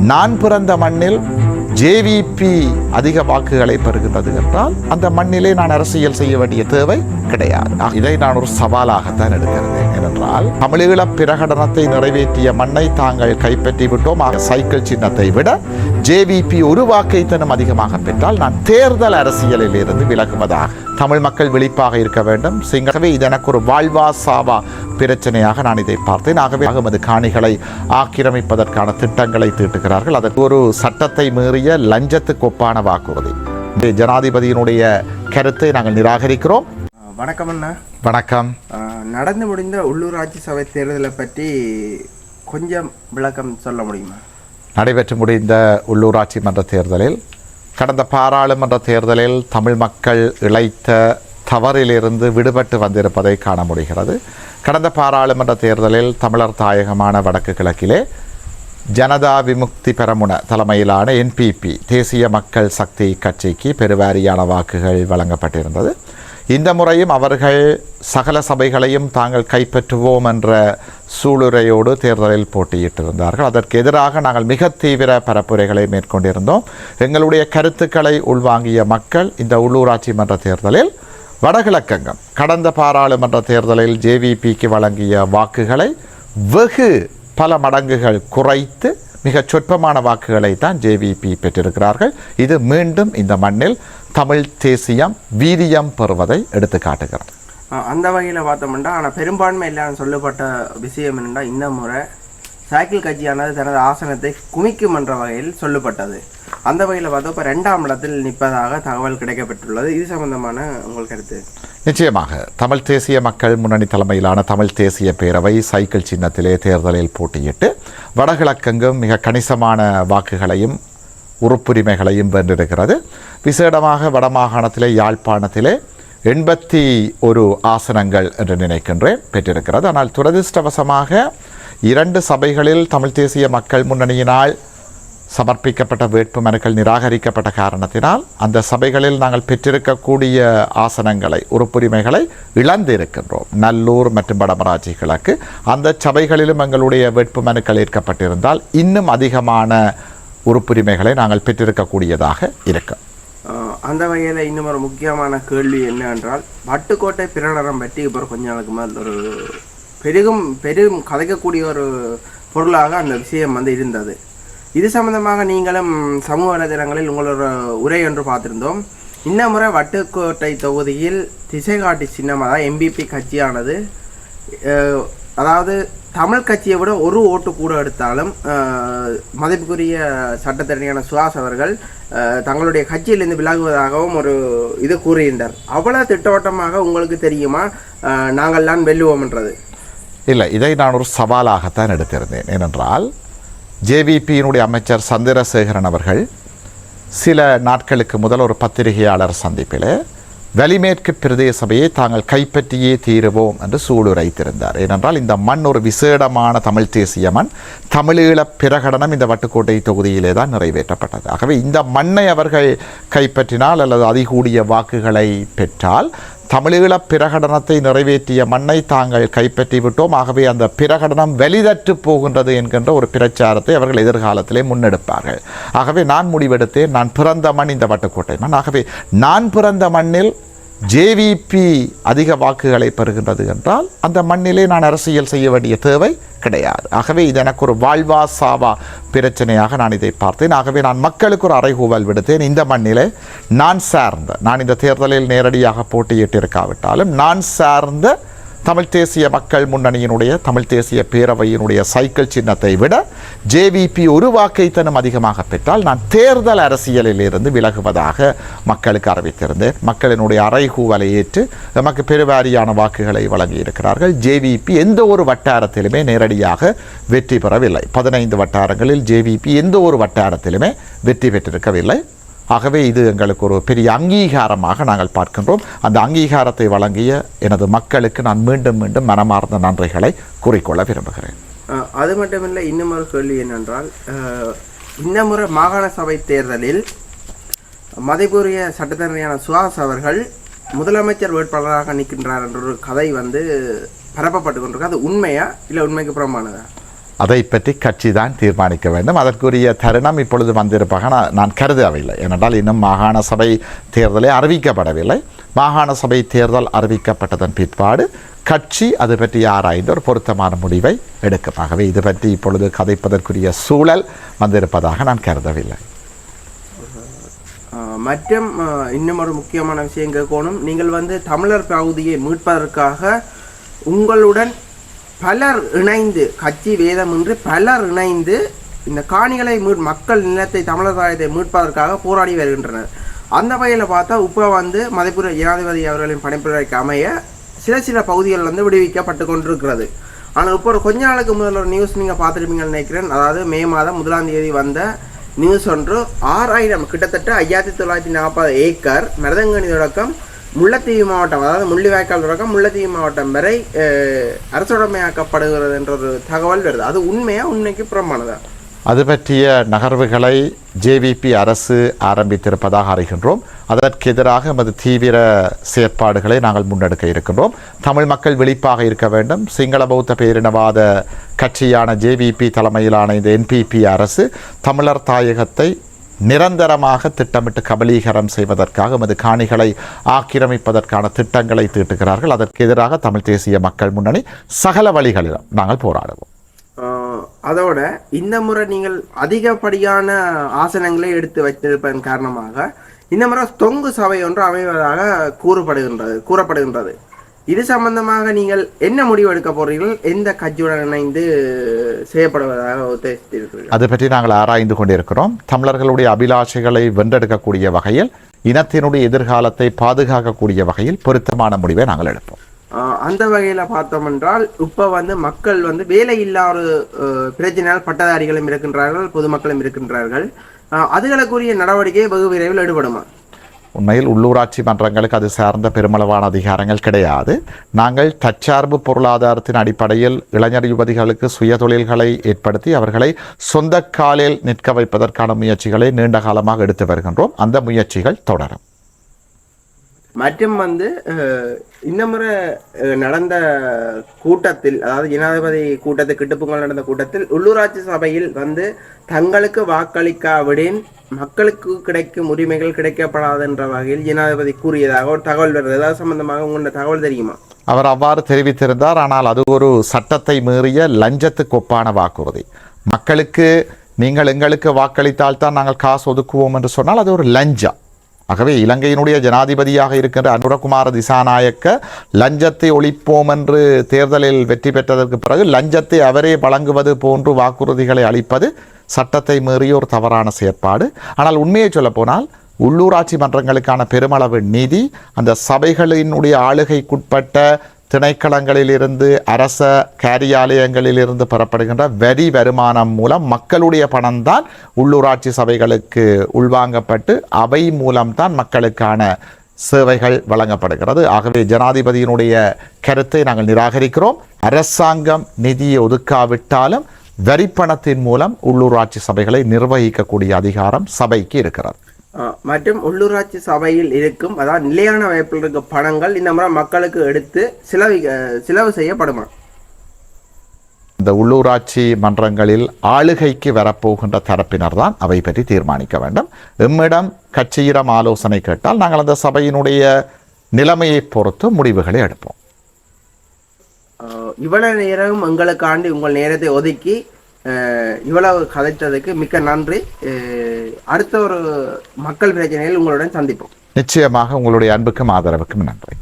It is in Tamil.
நான் பிறந்த மண்ணில் ஜேவிபி அதிக வாக்குகளை பெறுகின்றது என்றால் அந்த மண்ணிலே நான் அரசியல் செய்ய வேண்டிய தேவை கிடையாது. இதை நான் ஒரு சவாலாகத்தான் எடுக்கிறேன். ஏனென்றால் தமிழீழ பிரகடனத்தை நிறைவேற்றிய மண்ணை தாங்கள் கைப்பற்றி விட்டோம். ஆக சைக்கிள் சின்னத்தை விட ஜேவிபி ஒரு வாக்கை தனும் அதிகமாக பெற்றால் நான் தேர்தல் அரசியலில் இருந்து விலகுவதாக தமிழ் மக்கள் விழிப்பாக இருக்க வேண்டும். சிங்கவே இது எனக்கு ஒரு வாழ்வா சாவா பிரச்சனையாக நான் இதை பார்த்தேன். ஆகவே அகமது காணிகளை ஆக்கிரமிப்பதற்கான திட்டங்களை தீட்டுகிறார்கள். அதற்கு ஒரு சட்டத்தை மீறிய லஞ்சத்துக்கு ஒப்பான வாக்குறுதி ஜனாதிபதியினுடைய கருத்தை நாங்கள் நிராகரிக்கிறோம். வணக்கம். அண்ணா வணக்கம் நடந்து முடிந்த உள்ளூராட்சி சபை தேர்தலை பற்றி கொஞ்சம் விளக்கம் சொல்ல முடியுமா? நடைபெற்று முடிந்த உள்ளூராட்சி மன்ற தேர்தலில் கடந்த பாராளுமன்ற தேர்தலில் தமிழ் மக்கள் இழைத்த தவறிலிருந்து விடுபட்டு வந்திருப்பதை காண முடிகிறது. கடந்த பாராளுமன்ற தேர்தலில் தமிழர் தாயகமான வடக்கு கிழக்கிலே ஜனதா விமுக்தி பெரமுன தலைமையிலான என்பிபி தேசிய மக்கள் சக்தி கட்சிக்கு பெருவாரியான வாக்குகள் வழங்கப்பட்டிருந்தது. இந்த முறையும் அவர்கள் சகல சபைகளையும் தாங்கள் கைப்பற்றுவோம் என்ற சூளுரையோடு தேர்தலில் போட்டியிட்டிருந்தார்கள். அதற்கு எதிராக நாங்கள் மிக தீவிர பரப்புரைகளை மேற்கொண்டிருந்தோம். எங்களுடைய கருத்துக்களை உள்வாங்கிய மக்கள் இந்த உள்ளூராட்சி மன்ற தேர்தலில் வடகிழக்கங்கம் கடந்த பாராளுமன்ற தேர்தலில் ஜேவிபிக்கு வழங்கிய வாக்குகளை வெகு பல மடங்குகள் குறைத்து மிகச் சொற்பமான வாக்குகளை தான் ஜேவிபி பெற்றிருக்கிறார்கள். இது மீண்டும் இந்த மண்ணில் தமிழ் தேசியம் வீரியம் பெறுவதை எடுத்து காட்டுகிறது அந்த வகையில் பார்த்தோம்னா ஆனால் பெரும்பான்மை இல்லாமல் சொல்லப்பட்ட விஷயம் என்னென்னா இந்த முறை சைக்கிள் கட்சியானது தனது ஆசனத்தை குமிக்கும் என்ற வகையில் சொல்லப்பட்டது. அந்த வகையில் பார்த்தா இப்போ ரெண்டாம் இடத்தில் நிற்பதாக தகவல் கிடைக்கப்பட்டுள்ளது இது சம்பந்தமான உங்கள் கருத்து? நிச்சயமாக தமிழ் தேசிய மக்கள் முன்னணி தலைமையிலான தமிழ் தேசிய பேரவை சைக்கிள் சின்னத்திலே தேர்தலில் போட்டியிட்டு வடகிழக்கெங்கும் மிக கணிசமான வாக்குகளையும் உறுப்புரிமைகளையும் வென்றிருக்கிறது. விசேடமாக வடமாகாணத்திலே யாழ்ப்பாணத்திலே எண்பத்தி ஒரு ஆசனங்கள் என்று நினைக்கின்றேன் பெற்றிருக்கிறது. ஆனால் துரதிர்ஷ்டவசமாக இரண்டு சபைகளில் தமிழ் தேசிய மக்கள் முன்னணியினால் சமர்ப்பிக்கப்பட்ட வேட்பு மனுக்கள் நிராகரிக்கப்பட்ட காரணத்தினால் அந்த சபைகளில் நாங்கள் பெற்றிருக்கக்கூடிய ஆசனங்களை உறுப்புரிமைகளை இழந்திருக்கின்றோம். நல்லூர் மற்றும் வடமராட்சி கிழக்கு அந்த சபைகளிலும் எங்களுடைய வேட்பு மனுக்கள் ஏற்கப்பட்டிருந்தால் இன்னும் அதிகமான உறுப்புரிமைகளை நாங்கள் பெற்றிருக்கக்கூடியதாக இருக்கும் அந்த வகையில் இன்னும் ஒரு முக்கியமான கேள்வி என்னவென்றால் வட்டுக்கோட்டை பிரகடனம் பற்றி இப்போ கொஞ்ச நாளுக்கு மேல் ஒரு பெருகும் பெரும் கதைக்கக்கூடிய ஒரு பொருளாக அந்த விஷயம் வந்து இருந்தது. இது சம்பந்தமாக நீங்களும் சமூக வலைதளங்களில் உங்களோட உரை என்று பார்த்திருந்தோம். இந்த முறை வட்டுக்கோட்டை தொகுதியில் திசைகாட்டி சின்னமாக எம்பிபி கட்சியானது. அதாவது தமிழ் கட்சியை விட ஒரு ஓட்டு கூட எடுத்தாலும் மதிப்புக்குரிய சட்டத்தரணியான சுஹாஸ் அவர்கள் தங்களுடைய கட்சியிலிருந்து விலகுவதாகவும் ஒரு இது கூறுகின்றார். அவ்வளோ திட்டவட்டமாக உங்களுக்கு தெரியுமா? நாங்கள்தான் வெல்லுவோம் வெல்லுவோம்ன்றது இல்லை இதை நான் ஒரு சவாலாகத்தான் எடுத்திருந்தேன். ஏனென்றால் ஜேவிபியினுடைய அமைச்சர் சந்திரசேகரன் அவர்கள் சில நாட்களுக்கு முதல் ஒரு பத்திரிகையாளர் சந்திப்பில் வலிமேற்கு பிரதேச சபையை தாங்கள் கைப்பற்றியே தீருவோம் என்று சூளுரைத்திருந்தார். ஏனென்றால் இந்த மண் ஒரு விசேடமான தமிழ் தேசிய மண். தமிழீழ பிரகடனம் இந்த வட்டுக்கோட்டை தொகுதியிலே தான் நிறைவேற்றப்பட்டது. ஆகவே இந்த மண்ணை அவர்கள் கைப்பற்றினால் அல்லது அதிகூடிய வாக்குகளை பெற்றால் தமிழீழ பிரகடனத்தை நிறைவேற்றிய மண்ணை தாங்கள் கைப்பற்றி விட்டோம். ஆகவே அந்த பிரகடனம் வெளிதற்று போகின்றது என்கின்ற ஒரு பிரச்சாரத்தை அவர்கள் எதிர்காலத்திலே முன்னெடுப்பார்கள். ஆகவே நான் முடிவெடுத்தேன். நான் பிறந்த மண் இந்த வட்டுக்கோட்டை மண். ஆகவே நான் பிறந்த மண்ணில் ஜேவிபி அதிக வாக்குகளை பெறுகின்றது என்றால் அந்த மண்ணிலே நான் அரசியல் செய்ய வேண்டிய தேவை கிடையாது. ஆகவே இது எனக்கு ஒரு வாழ்வா சாவா பிரச்சனையாக நான் இதை பார்த்தேன். ஆகவே நான் மக்களுக்கு ஒரு அறைகூவல் விடுத்தேன். இந்த மண்ணிலே நான் சார்ந்த நான் இந்த தேர்தலில் நேரடியாக போட்டியிட்டிருக்காவிட்டாலும் நான் சார்ந்த தமிழ் தேசிய மக்கள் முன்னணியினுடைய தமிழ் தேசிய பேரவையினுடைய சைக்கிள் சின்னத்தை விட ஜேவிபி ஒரு வாக்கைத்தனம் அதிகமாக பெற்றால் நான் தேர்தல் அரசியலில் இருந்து விலகுவதாக மக்களுக்கு அறிவித்திருந்தேன். மக்களினுடைய அறைகூவலை ஏற்று நமக்கு பெருவாரியான வாக்குகளை வழங்கியிருக்கிறார்கள். ஜேவிபி எந்த ஒரு வட்டாரத்திலுமே நேரடியாக வெற்றி பெறவில்லை. பதினைந்து வட்டாரங்களில் ஜேவிபி எந்த ஒரு வட்டாரத்திலுமே வெற்றி பெற்றிருக்கவில்லை. ஆகவே இது எங்களுக்கு ஒரு பெரிய அங்கீகாரமாக நாங்கள் பார்க்கின்றோம். அந்த அங்கீகாரத்தை வழங்கிய எனது மக்களுக்கு நான் மீண்டும் மீண்டும் மனமார்ந்த நன்றிகளை கூறிக்கொள்ள விரும்புகிறேன். அது மட்டுமில்லை இன்னும் ஒரு கேள்வி என்னென்றால் இந்த முறை மாகாண சபை தேர்தலில் மதிப்புரிய சட்டத்தரணியான சுஹாஸ் அவர்கள் முதலமைச்சர் வேட்பாளராக நிற்கின்றார் என்ற ஒரு கதை வந்து பரப்பப்பட்டு கொண்டிருக்கு. அது உண்மையா இல்லை உண்மைக்கு புறமானதா அதை பற்றி கட்சி தான் தீர்மானிக்க வேண்டும். அதற்குரிய தருணம் இப்பொழுது வந்திருப்பாக நான் நான் கருதவில்லை. ஏனென்றால் இன்னும் மாகாண சபை தேர்தலே அறிவிக்கப்படவில்லை. மாகாண சபை தேர்தல் அறிவிக்கப்பட்டதன் பிற்பாடு கட்சி அது பற்றி ஆராய்ந்து ஒரு பொருத்தமான முடிவை எடுக்கும். ஆகவே இது பற்றி இப்பொழுது கதைப்பதற்குரிய சூழல் வந்திருப்பதாக நான் கருதவில்லை. மற்றும் இன்னும் ஒரு முக்கியமான விஷயம் கேட்கணும் நீங்கள் வந்து தமிழர் பகுதியை மீட்பதற்காக உங்களுடன் பலர் இணைந்து கட்சி வேதமின்றி பலர் இணைந்து இந்த காணிகளை மீட் மக்கள் நிலத்தை தமிழர் தாயத்தை மீட்பதற்காக போராடி வருகின்றனர். அந்த வகையில் பார்த்தா இப்போ வந்து மதிப்புரை ஜனாதிபதி அவர்களின் பணிப்புரைக்கு அமைய சில சில பகுதிகள் வந்து விடுவிக்கப்பட்டு கொண்டிருக்கிறது. ஆனால் இப்போ ஒரு கொஞ்ச நாளுக்கு முதல் ஒரு நியூஸ் நீங்கள் பார்த்துருப்பீங்கன்னு நினைக்கிறேன். அதாவது மே மாதம் முதலாம் தேதி வந்த நியூஸ் ஒன்று ஆறாயிரம் கிட்டத்தட்ட ஐயாயிரத்தி தொள்ளாயிரத்தி நாற்பது ஏக்கர் மிருதங்கணி தொடக்கம் முல்லைத்தீவு மாவட்டம் அதாவது முள்ளிவாய்க்கால் தொடக்கம் முல்லைத்தீவு மாவட்டம் வரை அரசுடைமையாக்கப்படுகிறது என்ற ஒரு தகவல் வருது. அது உண்மையாக உண்மைக்கு புறமானதா அது பற்றிய நகர்வுகளை ஜேவிபி அரசு ஆரம்பித்திருப்பதாக அறிகின்றோம். அதற்கு எதிராக எமது தீவிர செயற்பாடுகளை நாங்கள் முன்னெடுக்க இருக்கின்றோம். தமிழ் மக்கள் விழிப்பாக இருக்க வேண்டும். சிங்கள பௌத்த பேரினவாத கட்சியான ஜேவிபி தலைமையிலான இந்த என்பிபி அரசு தமிழர் தாயகத்தை நிரந்தரமாக திட்டமிட்டு கபலீகரம் செய்வதற்காக எமது காணிகளை ஆக்கிரமிப்பதற்கான திட்டங்களை தீட்டுகிறார்கள். அதற்கு எதிராக தமிழ் தேசிய மக்கள் முன்னணி சகல வழிகளிலும் நாங்கள் போராடுவோம். அதோட இந்த முறை நீங்கள் அதிகப்படியான ஆசனங்களை எடுத்து வைத்திருப்பதன் காரணமாக இந்த முறை தொங்கு சபை ஒன்று அமைவதாக கூறப்படுகின்றது கூறப்படுகின்றது. இது சம்பந்தமாக நீங்கள் என்ன முடிவு எடுக்க போறீர்கள்? எந்த கட்சியுடன் இணைந்து செய்யப்படுவதாக உத்தேசித்திருக்கிறீர்கள்? அது பற்றி நாங்கள் ஆராய்ந்து கொண்டிருக்கிறோம். தமிழர்களுடைய அபிலாஷைகளை வென்றெடுக்கக்கூடிய வகையில் இனத்தினுடைய எதிர்காலத்தை பாதுகாக்கக்கூடிய வகையில் பொருத்தமான முடிவை நாங்கள் எடுப்போம். அந்த வகையில் பார்த்தோம் என்றால் இப்போ வந்து மக்கள் வந்து வேலை இல்லா ஒரு அஹ், பிரச்சனையால் பட்டதாரிகளும் இருக்கின்றார்கள் பொதுமக்களும் இருக்கின்றார்கள். அதுகளுக்குரிய நடவடிக்கை வெகு விரைவில் ஈடுபடுமா உண்மையில் உள்ளூராட்சி மன்றங்களுக்கு அது சார்ந்த பெருமளவான அதிகாரங்கள் கிடையாது. நாங்கள் தற்சார்பு பொருளாதாரத்தின் அடிப்படையில் இளைஞர் யுவதிகளுக்கு சுய தொழில்களை ஏற்படுத்தி அவர்களை சொந்த காலில் நிற்க வைப்பதற்கான முயற்சிகளை நீண்ட காலமாக எடுத்து வருகின்றோம். அந்த முயற்சிகள் தொடரும். மற்றும் வந்து இந்த முறை நடந்த கூட்டத்தில் அதாவது ஜனாதிபதி கூட்டத்தில் கிட்டுப்புங்கள் நடந்த கூட்டத்தில் உள்ளூராட்சி சபையில் வந்து தங்களுக்கு வாக்களிக்காவிடின் மக்களுக்கு கிடைக்கும் உரிமைகள் கிடைக்கப்படாது என்ற வகையில் ஜனாதிபதி கூறியதாக ஒரு தகவல் வருது. ஏதாவது சம்பந்தமாக உங்களோட தகவல் தெரியுமா? அவர் அவ்வாறு தெரிவித்திருந்தார். ஆனால் அது ஒரு சட்டத்தை மீறிய லஞ்சத்துக்கு ஒப்பான வாக்குறுதி. மக்களுக்கு நீங்கள் எங்களுக்கு வாக்களித்தால் தான் நாங்கள் காசு ஒதுக்குவோம் என்று சொன்னால் அது ஒரு லஞ்சம். ஆகவே இலங்கையினுடைய ஜனாதிபதியாக இருக்கின்ற அனுரகுமார திசாநாயக்க லஞ்சத்தை ஒழிப்போம் என்று தேர்தலில் வெற்றி பெற்றதற்கு பிறகு லஞ்சத்தை அவரே வழங்குவது போன்று வாக்குறுதிகளை அளிப்பது சட்டத்தை மீறிய ஒரு தவறான செயற்பாடு. ஆனால் உண்மையை சொல்லப்போனால் உள்ளூராட்சி மன்றங்களுக்கான பெருமளவு நிதி அந்த சபைகளினுடைய ஆளுகைக்குட்பட்ட திணைக்களங்களிலிருந்து அரச காரியாலயங்களிலிருந்து பெறப்படுகின்ற வரி வருமானம் மூலம் மக்களுடைய பணம்தான் உள்ளூராட்சி சபைகளுக்கு உள்வாங்கப்பட்டு அவை மூலம்தான் மக்களுக்கான சேவைகள் வழங்கப்படுகிறது. ஆகவே ஜனாதிபதியினுடைய கருத்தை நாங்கள் நிராகரிக்கிறோம். அரசாங்கம் நிதியை ஒதுக்காவிட்டாலும் வரிப்பணத்தின் மூலம் உள்ளூராட்சி சபைகளை நிர்வகிக்கக்கூடிய அதிகாரம் சபைக்கு இருக்கிறது. மற்றும் உள்ளூராட்சி சபையில் இருக்கும் அதாவது நிலையான வாய்ப்பில் இருக்க பணங்கள் இந்த முறை மக்களுக்கு எடுத்து செலவு செலவு செய்யப்படுமா? இந்த உள்ளூராட்சி மன்றங்களில் ஆளுகைக்கு வரப்போகின்ற தரப்பினர் தான் அவை பற்றி தீர்மானிக்க வேண்டும். எம்மிடம் கட்சியிடம் ஆலோசனை கேட்டால் நாங்கள் அந்த சபையினுடைய நிலைமையை பொறுத்து முடிவுகளை எடுப்போம். இவ்வளவு நேரம் எங்களுக்காண்டி உங்கள் நேரத்தை ஒதுக்கி இவ்வளவு கதைத்ததுக்கு மிக்க நன்றி. ஆஹ் அடுத்த ஒரு மக்கள் பிரச்சனையில் உங்களுடன் சந்திப்போம். நிச்சயமாக உங்களுடைய அன்புக்கும் ஆதரவுக்கும் நன்றி.